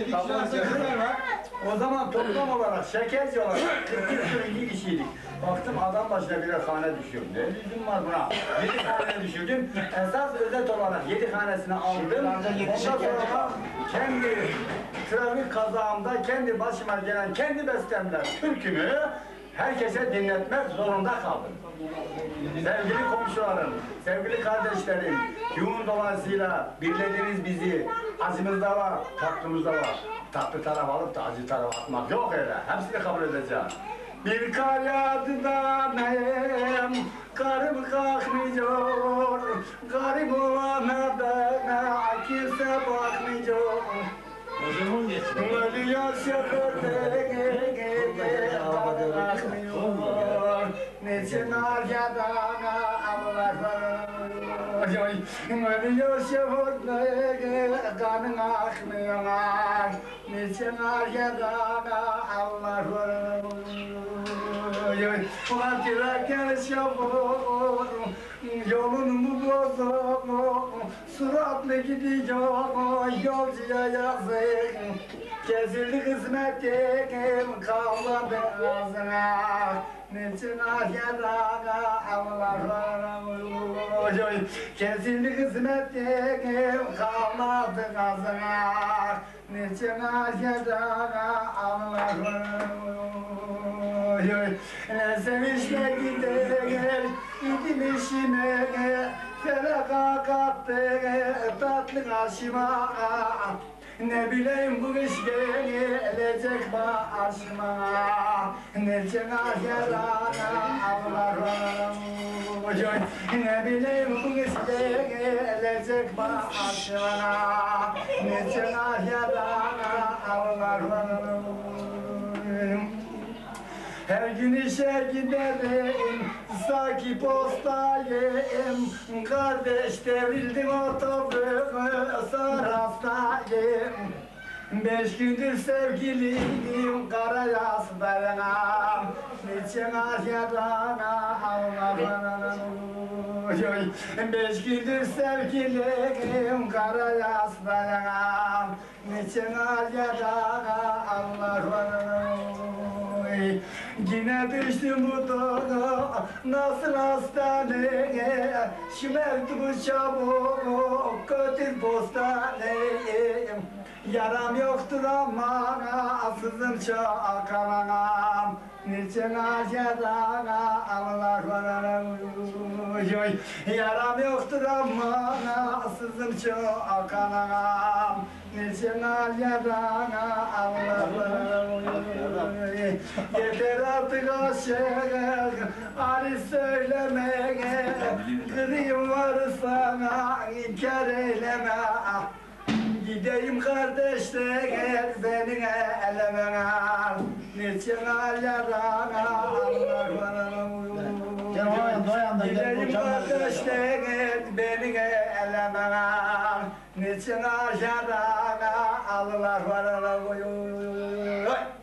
Yedi alsak kırk var. O zaman toplam olarak şekerci olarak 42 kişiydik. Baktım adam başına birer hane düşüyor. Ne lüzum var buna? 7 hane düşürdüm. Esas özet olarak 7 hanesini aldım. Yedi Ondan sonra kendi trafik kazağımda kendi başıma gelen kendi bestemler türkümü herkese dinletmek zorunda kaldım. Sevgili komşularım, sevgili kardeşlerim, yoğun dolayısıyla birlediğiniz bizi, acımızda var, tatlımızda var. Tatlı taraf alıp da acı taraf atmak yok öyle. Hepsini kabul edeceğim. Bir kar yağdı da nem, karım kalkmıyor, garip olana bana kimse bakmıyor. O zaman geçsin. Ölüyor şoförde Niçin arkadana Allah var. Ölüyor şoförde kanın akmıyor. Niçin arkadana Allah var. Ulan girerken şoför Yolun mu bozuk Suratlı gidiyor Yolcuya yazık Kesildi kısmetim Kalmadı ağzına Ahyada Allah var Kesildi kısmetim Kalmadı ağzına Niçin ahyada Allah var Sevinçle gider Gidim işime Felaka kattı Tatlı karşıma ne bileyim bu iş gelecek başıma Ne cenah yarana avlarım? Ne bileyim bu iş gelecek başıma Ne cenah yarana avlarım? Her gün işe giderim, saki postayım Kardeş devrildim otobüs hastayım Beş gündür sevgiliyim, kara yaz berenam Niçin ahyadana Allah'ım Beş gündür sevgiliyim, kara yaz berenam Niçin ahyadana Allah'ım Yine düştüm bu dağa Nasıl hastaneye? Şimerdi bu çabuk Götür postaneye. Yaram yoktur ama Sızım çok anam Niçin aşağıda Allah var Yaram yoktur ama Sızım çok anam Niçin aşağıda Allah var Yeter artık aşık Ali söylemeye. Kırayım var sana inkar eyleme. Gideyim kardeşler beni eleme. Niçin alyarana Allah Canım, o yanda, o yanda, gel, Gideyim bu camdan kardeşler beni eleme Niçin alyarana Allah var